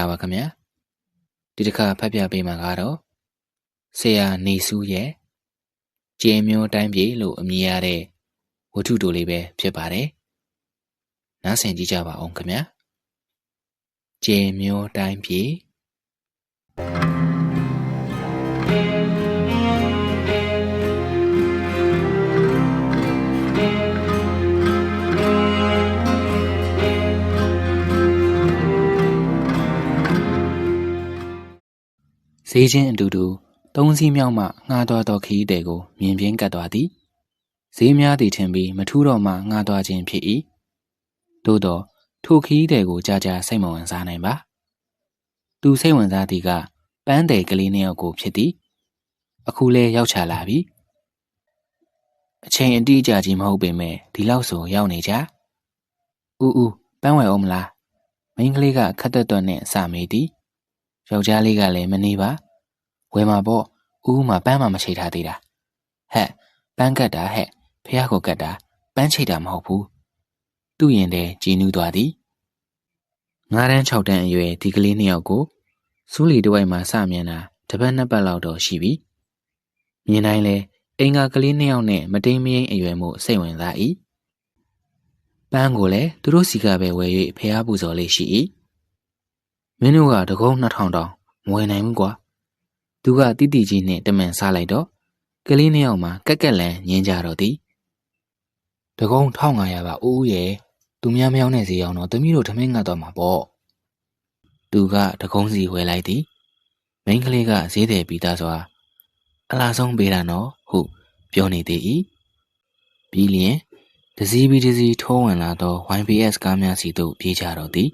င်္ဂလာပါခင်ဗျာဒီတစ်ခါဖတ်ပြပေးမှာကတော့ဆရာနေစုရဲ့ကျေမျိုးတိုင်းပြည်လို့အမည်ရတဲ့ဝတ္ထုတိုလေးပဲဖြစ်ပါတယ်နားဆင်ကြည့်ကြပါအောင်ခင်ဗျာကျေမျိုးတိုင်းပြည် ဈေးချင်းအတူတူသုံးစီးမြောက်မှငှားတော်သောခီးတဲ့ကိုမြင်ပြင်းကတ်သွားသည်ဈေးများသည်ထင်ပြီးမထူးတော့မှငှားသွားခြင်းဖြစ်၏သို့တော့ထိုခီးတဲ့ကိုကြာကြာစိတ်မဝင်စားနိုင်ပါသူစိတ်ဝင်စားသည်ကပန်းတယ်ကလေးနှစ်ယောက်ကိုဖြစ်သည်အခုလဲရောက်ချလာပြီအချိန်အတိအကျကြီးမဟုတ်ပေမဲ့ဒီလောက်ဆိုရောက်နေကြဦးဦးပန်းဝယ်အောင်မလားမိန်းကလေးကခက်သက်သွက်နဲ့စမေးသည် ယောက်ျားလေးကလည်းမနေပါဝယ်မှာပေါ့ဦးမှာပန်းမှမချိထားသေးတာဟဲ့ပန်းကတ်တာဟဲ့ဖះကိုကတ်တာပန်းချိတာမဟုတ်ဘူးသူ့ရင်ထဲကြည်နူးသွားသည်ငါးတန်း၆တန်းအရွယ်ဒီကလေးနှစ်ယောက်ကိုစူးလီတဝိုက်မှာစမြင်တာတစ်ပတ်နှစ်ပတ်လောက်တော့ရှိပြီမြင်တိုင်းလဲအင်္ဂါကလေးနှစ်ယောက်နဲ့မတိမ်မယိမ့်အရွယ်မှုစိတ်ဝင်စား၏ပန်းကိုလည်းသူတို့စီကပဲဝယ်၍ဖះပူဇော်လေးရှိ၏ မင်းတို့ကတကုံး2000တောင်မဝယ်နိုင်ဘူးကွာသူကတိတိကြီးနဲ့တမန်စားလိုက်တော့ကလေးနှစ်ယောက်မှကက်ကက်လန်ညင်းကြတော့သည်တကုံး1500ပါအိုးရဲ့သူများမယောင်းတဲ့ဈေးအောင်တော့သမီးတို့ထမင်းငတ်တော့မှာပေါ့သူကတကုံးစီဝယ်လိုက်သည်မိန်းကလေးကဈေးတယ်ပြီးသားစွာအလားဆုံးပေးတာနော်ဟုပြောနေသေး၏ပြီးလျင်တစည်းပြီးတစည်းထိုးဝင်လာသော YBS ကားများစီသို့ပြေးကြတော့သည်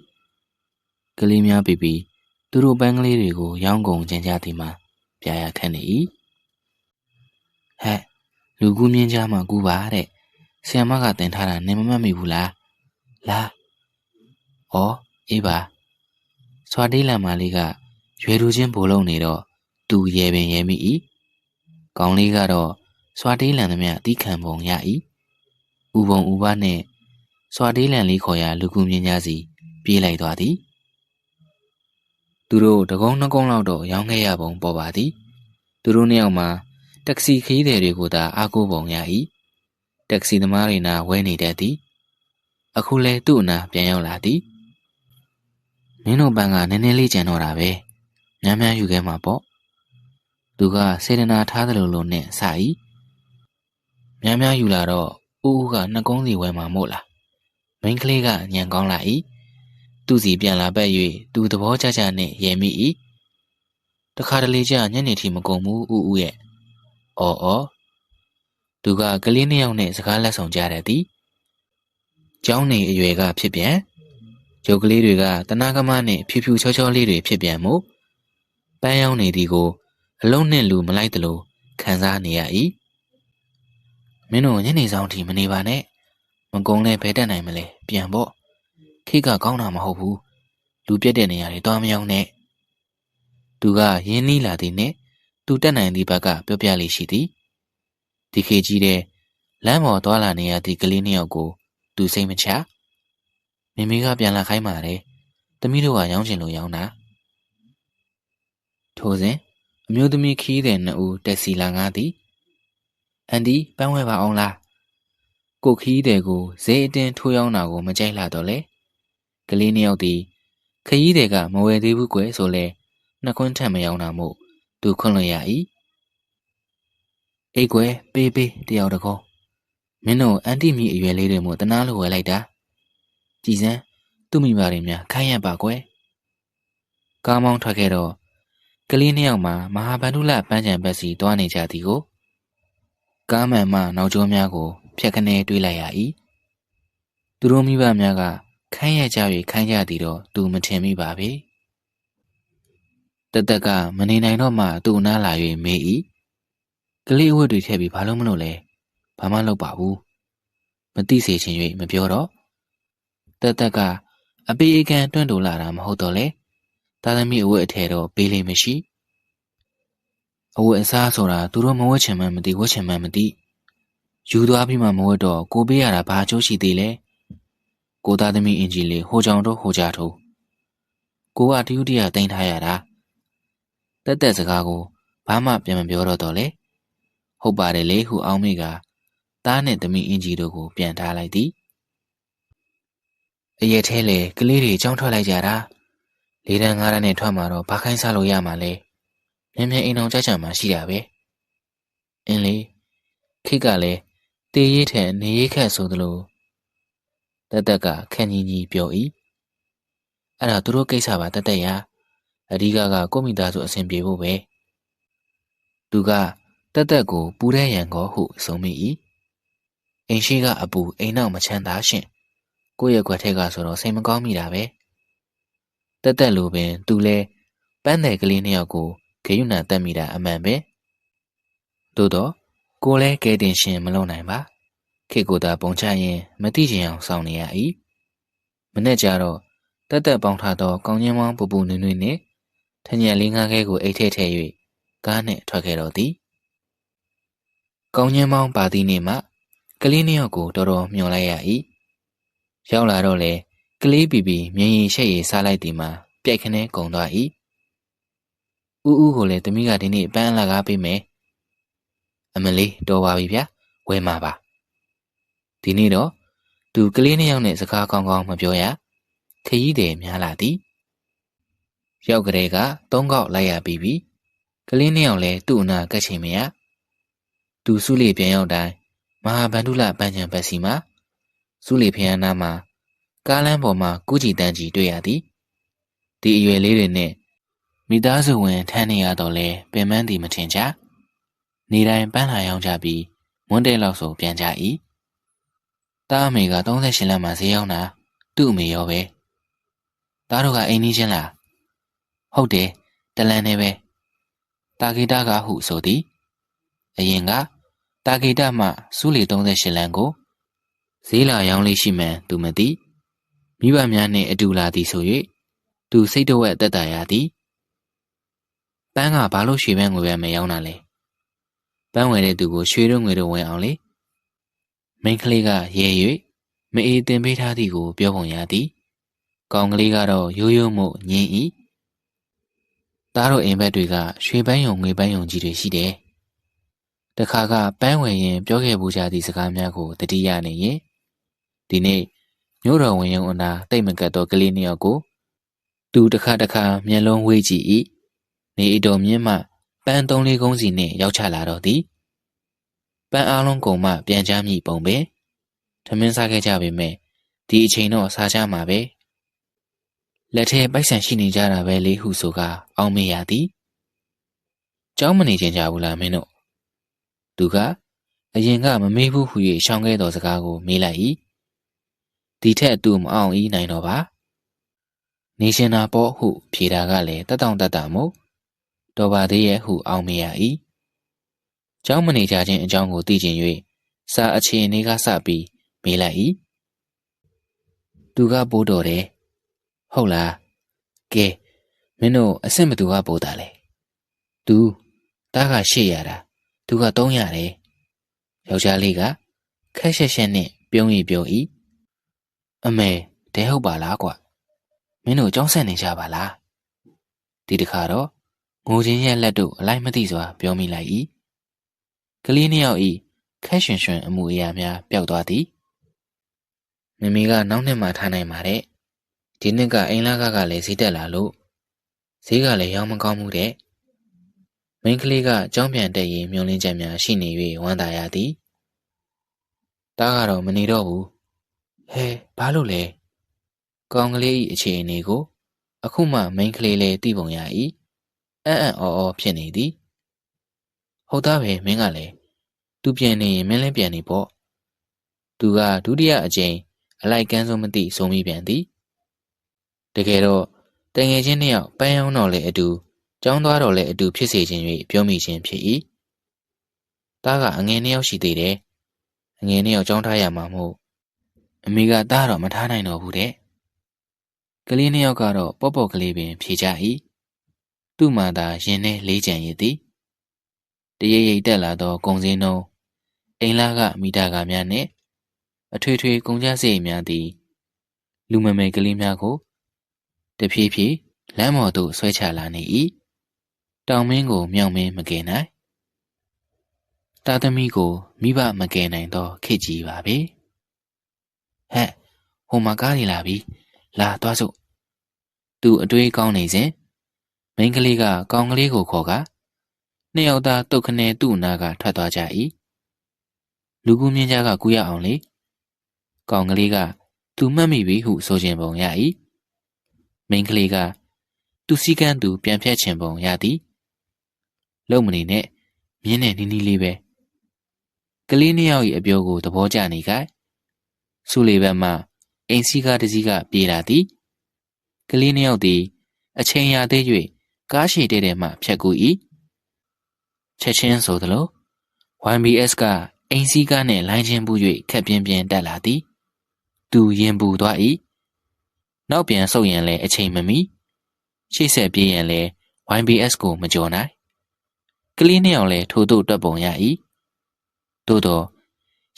ကလေးများပြီးပြီးသူတို့ပန်းကလေးတွေကို ရောင်းကုန်ကြံကြသည်မှာပြာရခန့်နေ၏ဟဲ့လူကူးမြင်းကြားမှာကူပါတဲ့ဆီယမကတင်ထားတာနင်မမှတ်မိဘူးလားလာဩအေးပါစွာတေးလံမာလေးကရွယ်လူချင်းဘိုလလုံးနေတော့သူရဲပင်ရဲမိ၏ကောင်းလေးကတော့စွာတေးလံသမျှအတိခံပုံရ၏ဥပုံဥပနှင့်စွာတေးလံလေးခေါ်ရာလူကူးမြင်းကြားစီပြေးလိုက်သွားသည် သူတို့တကုံးနှကုံးလောက်တော့ရောင်းခဲ့ရပုံပေါ်ပါသည်သူတို့နှစ်ယောက်မှာတက္ကစီခရီးသည်တွေကိုသာအားကိုးပုံရ၏တက္ကစီသမားတွေနာဝဲနေတတ်သည်အခုလဲသူ့အနာပြန်ရောက်လာသည်မင်းတို့ဘန်းကနည်းနည်းလေးကြံတော့တာပဲများများယူခဲ့မှာပေါ့သူကစေတနာထားသလိုလိုနဲ့စ၏များများယူလာတော့ဦးဦးကနှကုံးစီဝဲမှာမို့လားမိန်းကလေးကညံကောင်းလာ၏ သူ့စီပြန်လာပတ်၍သူသဘောကျကျနဲ့ရဲမိ၏တခါတလေကျညနေထိမကုန်ဘူးဥဥရဲ့အော်အော်သူကကလေးနှစ်ယောက်နဲ့စကားလက်ဆောင်ကြတဲ့သည်ကျောင်းနေအရွယ်ကဖြစ်ပြန်ရုပ်ကလေးတွေကတနာကမနဲ့ဖြူဖြူချောချောလေးတွေဖြစ်ပြန်မှုပန်းရောင်းနေသည်ကိုအလုံးနဲ့လူမလိုက်သလိုခံစားနေရ၏မင်းတို့ညနေဆောင်ထိမနေပါနဲ့မကုန်းလဲဘဲတက်နိုင်မလဲပြန်ပေါ့ ခိကကောင်းတာမဟုတ်ဘူးလူပြက်တဲ့နေရာတွေသွားမရောက်နဲ့သူကရင်းနှီးလာသည်နှင့်သူတက်နိုင်သည့်ဘက်ကပြောပြလေးရှိသည်ဒီခေကြီးတဲ့လမ်းပေါ်သွားလာနေရသည့်ကလေးနှစ်ယောက်ကို သူစိတ်မချမိမိကပြန်လာခိုင်းပါတယ်သမီးတို့ကရောင်းချင်လို့ရောင်းတာထိုစဉ်အမျိုးသမီးခီးတဲ့နှစ်ဦးတက်စီလာငါသည်အန်ဒီပန်းဝဲပါအောင်လားကိုခီးတဲ့ကိုဈေးအတင်းထိုးရောင်းတာကိုမကြိုက်လာတော့လေ ကလေးနှစ်ယောက်သည်ခရီးတွေက မဝယ်သေးဘူးကွယ်ဆိုလဲနှခွန်းထက်မရောက်တာမို့သူခွန့်လွှတ်ရ၏အိတ်ကွယ်ပေးပေးတယောက်တကောမင်းတို့အန်တီမီအရွယ်လေးတွေမို့တနာလိုဝယ်လိုက်တာကြည်စမ်းသူ့မိဘတွေများခိုင်းရပါကွယ်ကားမောင်းထွက်ခဲ့တော့ကလေးနှစ်ယောက်မှာမဟာဗန္ဓုလပန်းချံဘက်စီတွားနေကြသည်ကိုကားမှန်မှနောက်ကျောများကို ဖြတ်ခနဲတွေးလိုက်ရ၏သူတို့မိဘများက ခိုင်းရကြ၍ခိုင်းကြသည်တော့သူမထင်မိပါပေတတက်ကမနေနိုင်တော့မှသူ့နားလာ၍မေး၏ကလေးအဝတ်တွေထည့်ပြီးဘာလို့မလို့လဲဘာမှလုပ်ပါဘူးမသိစေချင်၍မပြောတော့တသက်ကအပေးအကန့်တွန့်တူလာတာမဟုတ်တော့လေသားသမီးအဝတ်အထည်တော့ပေးလိမ့်မရှိအဝတ်အစားဆိုတာသူတို့မဝတ်ချင်မှမသိဝတ်ချင်မှမသိယူသွားပြီးမှမဝတ်တော့ကိုပေးရတာဘာအကျိုးရှိသေးလဲ ကိုသားသမီးအင်ဂျီလေးဟိုကြောင်တော့ဟိုကြထိုးကိုကတယူတရတင်ထားရတာတက်တက်စကားကိုဘာမှပြန်မပြောတော့တော့လေဟုတ်ပါတယ်လေဟုအောင်းမိကသားနဲ့သမီးအင်ကြီးတို့ကိုပြန်ထားလိုက်သည်အရက်ထဲလေကလေးတွေကြောင်းထွက်လိုက်ကြတာလေးတန်းငါးတန်းနဲ့ထွက်มาတော့ဘာခိုင်းစားလို့ရမှာလဲမြန်မြန်အိမ်အောင်ကြကြမှာရှိတာပဲအင်းလေခိကလည်းတေးရေးထက်နေရေးခက်ဆိုသလို တက်တက်ကခက်ကြီးကြီးပြော၏အဲ့ဒါသူတို့ကိစ္စပါတက်တက်ရအဓိကကကိုမိသားစုအဆင်ပြေဖို့ပဲသူကတက်တက်ကိုပူတဲ့ရန်ကောဟုဆုံးမိ၏အိမ်ရှိကအပူအိမ်နောက်မချမ်းသာရှင်ကိုယ့်ရဲ့ကွက်ထက်ကဆိုတော့စိတ်မကောင်းမိတာပဲတက်တက်လိုပင်သူလဲပန်းတယ်ကလေးနှစ်ယောက်ကိုဂယုဏတက်မိတာအမှန်ပဲသို့တော့ကိုလဲကဲတင်ရှင်မလုပ်နိုင်ပါ ခေကိုသာပုံချရင်မတိချင်အောင်စောင့်နေရ၏မနေ့ကျတော့တက်တက်ပေါင်းထားသောကောင်းချင်းမောင်းပူပူနွေ့နွေ့နှင့်ထညက်လေးငါးခဲကိုအိတ်ထဲထည့်၍ကားနှင့်ထွက်ခဲ့တော့သည်ကောင်းချင်းမောင်းပါသည့်နေ့မှကလေးနှစ်ယောက်ကိုတော်တော်မျှော်လိုက်ရ၏ရောက်လာတော့လေကလေးပီပီမြင်ရင်ရှက်ရည်စားလိုက်သည်မှာပြိုက်ခနဲကုံသွား၏ဦးဦးကိုလည်းတမိကဒီနေ့ပန်းအလာကားပေးမယ်အမလေးတော်ပါပြီဗျာဝဲမှာပါ ဒီနေ့တော့သူကလေးနှစ်ယောက်နဲ့စကားကောင်းကောင်းမပြောရခရီးတယ်များလာသည်ရောက်ကလေးကသုံးကောက်လိုက်ရပြီးပြီကလေးနှစ်ယောက်လည်းသူ့အနာကတ်ချင်မရသူစုလေးပြန်ရောက်တိုင်းမဟာဗန္ဓုလပန်းချံပတ်စီမှာစုလေးဖျံနာမှာကားလမ်းပေါ်မှာကုကြည်တန်းကြီးတွေ့ရသည်ဒီအရွယ်လေးတွေနဲ့မိသားစုဝင်ထမ်းနေရတော့လဲပင်မန်းသည်မထင်ကြနေတိုင်းပန်းလာရောက်ကြပြီးမွန်းတဲလောက်ဆိုပြန်ကြ၏ တားအမေက38လမ်းမှာဈေးရောက်တာသူ့အမေရောပဲတားတို့ကအိမ်နီးချင်းလားဟုတ်တယ်တလန်နဲ့ပဲတာဂီတာကဟုဆိုသည်အရင်ကတာဂီတာမှစူးလီ38လမ်းကိုဈေးလာရောင်းလေးရှိမှန်သူမသိမိဘများနှင့်အတူလာသည်ဆို၍သူစိတ်တဝက်တက်တာရသည်ပန်းကဘာလို့ရွှေပန်းငွေပဲမရောင်းတာလဲပန်းဝယ်တဲ့သူကိုရွှေတို့ငွေတို့ဝင်အောင်လေ မိန်းကလေးကရဲ၍မအေးတင်ပေးထားသည်ကို ပြောပုံရသည်ကောင်ကလေးကတော့ရိုးရိုးမှုငင်း၏သားတို့အိမ်ဘက်တွေကရွှေပန်းယုံငွေပန်းယုံကြီးတွေရှိတယ်တခါကပန်းဝင်ရင် ပြောခဲ့ဘူးကြသည့်စကားများကိုတတိယနေရင်ဒီနေ့မြို့တော်ဝင်ရုံအနာတိတ်မကတ်သောကလေးနှစ်ယောက်ကိုသူတစ်ခါတစ်ခါမျက်လုံးဝေးကြည့်၏နေအတော်မြင့်မှပန်းသုံးလေးကုန်းစီနှင့်ရောက်ချလာတော့သည်ပ န်းအားလုံးကုန်မှပြန်ချမိပုံပဲထမင်းစားခဲ့ကြပေမဲ့ဒီအချိန်တော့စားကြမှာပဲလက်ထဲပိုက်ဆံရှိနေကြတာပဲလေဟုဆိုကအောင်မေရသည်ကျောင်းမနေချင်ကြဘူးလားမင်းတို့သူကအရင်ကမမေးဘူးဟု၍ရှောင်ခဲ့သောစကားကိုမေးလိုက်၏ဒီထက်သူမအောင်ဤနိုင်တော့ပါနေရှင်နာပေါ့ဟုဖြေတာကလည်းတတောင့်တတမို့တော်ပါသေးရဲ့ဟုအောင်မေရ၏ ကျောင်းမနေကြခြင်းအကြောင်းကိုသိကျင်၍စာအခြေအနေကစပြီးမေးလိုက်၏သူကပိုးတော်တယ်ဟုတ်လားကဲမင်းတို့အဆင့်ဘသူကပိုးတာလဲသူတားကရှေ့ရတာသူက300တယ်ယောက်ျားလေးကခက်ရှက်ရှက်နဲ့ပြုံးရီပြုံးဤအမေတဲဟုတ်ပါလားကွမင်းတို့ကြောင်းဆက်နေကြပါလားဒီတခါတော့ငိုချင်းရဲ့လက်တို့အလိုက်မသိစွာပြောမိလိုက်၏ ကလေးနှစ်ယောက်ဤခက်ရှင်ရှင်အမှုအရာများပျောက်သွားသည်မမေကနောက်နှစ်မှထားနိုင်ပါတဲ့ဒီနှစ်ကအိမ်လာကကလည်းဈေးတက်လာလို့ဈေးကလည်းရောင်းမကောင်းမှုတဲ့မိန်းကလေးကကြောင်းပြန်တက်ရင်မျောလင်းချက်များရှိနေ၍ဝမ်းသာရသည်တားကတော့မနေတော့ဘူးဟဲဘာလို့လဲကောင်းကလေး၏အခြေအနေကို အခုမှမိန်းကလေးလေးသိပုံရ၏အံ့အံ့အော်အော်ဖြစ်နေသည်ဟုတ်သားပဲမင်းကလည်း သူပြန်နေရင်မင်းလည်းပြန်နေပေါ့သူကဒုတိယအကြိမ်အလိုက်ကန်းစုံမသိဆုံးမိပြန်သည်တကယ်တော့တငယ်ချင်းနှစ်ယောက်ပန်းရောင်းတော့လေအတူကျောင်းသွားတော့လေအတူဖြစ်စေခြင်း၍ပြောမိခြင်းဖြစ်၏တားကအငယ်နှစ်ယောက်ရှိသေးတယ်အငယ်နှစ်ယောက်ကျောင်းထားရမှာမို့အမေကတားတော့မထားနိုင်တော့ဘူးတဲ့ကလေးနှစ်ယောက်ကတော့ပေါ့ပေါ့ကလေးပင်ဖြေကြ၏သူ့မှာသာရင်ထဲလေးကြံရည်သည်တရရိပ်တက်လာသောကုံစင်းနှုံး အိမ်လာကမိတာကများနှင့် အထွေထွေကုန်ကြစရိတ်များသည် လူမမယ်ကလေးများကိုတဖြည်းဖြည်းလမ်းပေါ်သို့ဆွဲချလာနေ၏တောင်မင်းကိုမြောင်မင်းမကယ်နိုင်တာသမီကိုမိဘမကယ်နိုင်သောခေတ်ကြီးပါပဲဟဲ့ဟိုမှာကားနေလာပြီလာသွားစို့သူအတွေးကောင်းနေစဉ်မိန်းကလေးကကောင်ကလေးကိုခေါ်ကနှစ်ယောက်သားတုတ်ခနဲသူ့နာကထွက်သွားကြ၏ လူကူမြင့်ကြကကူရအောင်လေကောင်ကလေးကသူမှတ်မိပြီဟုဆိုခြင်းပုံရ၏မိန်းကလေးကသူစည်းကမ်းသူပြန်ဖြတ်ခြင်းပုံရသည်လုံမနေနဲ့မြင်းနဲ့နီးနီးလေးပဲကလေးနှစ်ယောက်၏အပြောကိုသဘောကျနေကြဆူလီဘက်မှအိမ်စီကားတစ်စီးကပြေးလာသည်ကလေးနှစ်ယောက်သည်အချိန်ရသေး၍ကားရှည်တဲ့ထဲမှဖြတ်ကူ၏ချက်ချင်းဆိုသလို YBS က အိမ်စီကားနှင့်လိုင်းချင်းပူ၍ခက်ပြင်းပြင်းတက်လာသည်သူရင်ပူသွား၏နောက်ပြန်ဆုတ်ရင်လည်းအချိန်မမီရှေ့ဆက်ပြေးရင်လည်း YBS ကိုမကြော်နိုင်ကလေးနှစ်ယောက်လည်းထို့သို့တွက်ပုံရ၏သို့တော့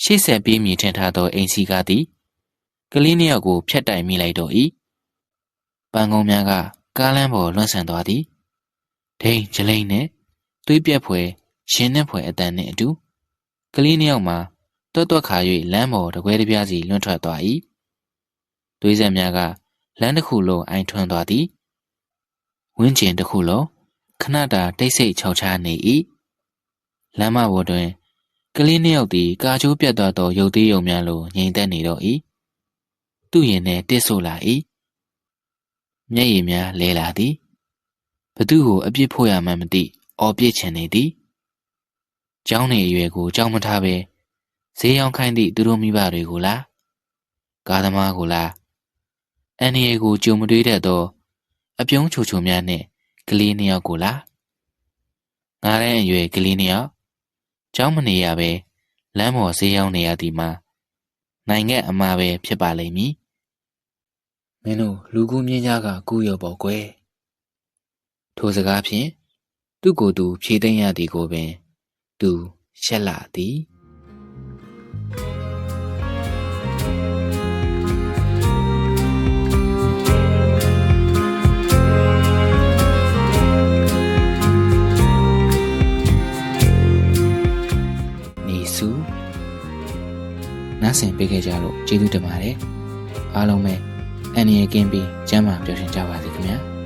ရှေ့ဆက်ပြေးမြည်ထင်ထားသောအိမ်စီကားသည်ကလေးနှစ်ယောက်ကိုဖျက်တိုင်မိလိုက်တော့၏ပန်းကုန်းများကကားလမ်းပေါ်လွန့်ဆန်သွားသည်ဒိန်ဂျလိန်နဲ့သွေးပြက်ဖွယ်ရှင်နဲ့ဖွယ်အတန်နှင့်အတူ ကလေးနှစ်ယောက်မှာတွတ်တွတ်ခါ၍လမ်းပေါ်တကွဲတပြားစီလွန့်ထွက်သွား၏သွေးဆက်များကလမ်းတစ်ခုလုံးအိုင်ထွန်းသွားသည်ဝင်းကျင်တစ်ခုလုံးခဏတာတိတ်ဆိတ်ခြောက်ခြားနေ၏လမ်းမပေါ်တွင်ကလေးနှစ်ယောက်သည်ကာချိုးပြတ်သွားသောရုပ်သေးရုံများလိုငြိမ်သက်နေတော့၏သူ့ရင်ထဲတစ်ဆို့လာ၏မျက်ရည်များလဲလာသည်ဘသူ့ကိုအပြစ်ဖို့ရမှန်းမသိအော်ပြစ်ချင်နေသည် ကျောင်းနေအရွယ်ကိုကြောက်မထားပဲဈေးရောက်ခိုင်းသည့်သူတို့မိဘတွေကိုလားကားသမားကိုလားအန်ရီကိုကြုံမတွေးတတ်သောအပြုံးချိုချိုများနဲ့ကလေးနှစ်ယောက်ကိုလားငားတဲ့အရွယ်ကလေးနှစ်ယောက်ကျောင်းမနေရပဲလမ်းပေါ်ဈေးရောက်နေရသည်မှာနိုင်ငံအမှားပဲဖြစ်ပါလိမ့်မည်မင်းတို့လူကူးမြင်းကြားကကူးရောပေါ့ကွယ်ထိုစကားဖြင့်သူ့ကိုယ်သူဖြေသိမ့်ရသည်ကိုပင် သူရှက်လာသည်နေစုနားဆင်ပေးခဲ့ကြလို့ကျေးဇူးတင်ပါတယ်အားလုံးပဲအန်ရီကင်းပြီးကျမ်းမာပျော်ရွှင်ကြပါစေခင်ဗျာ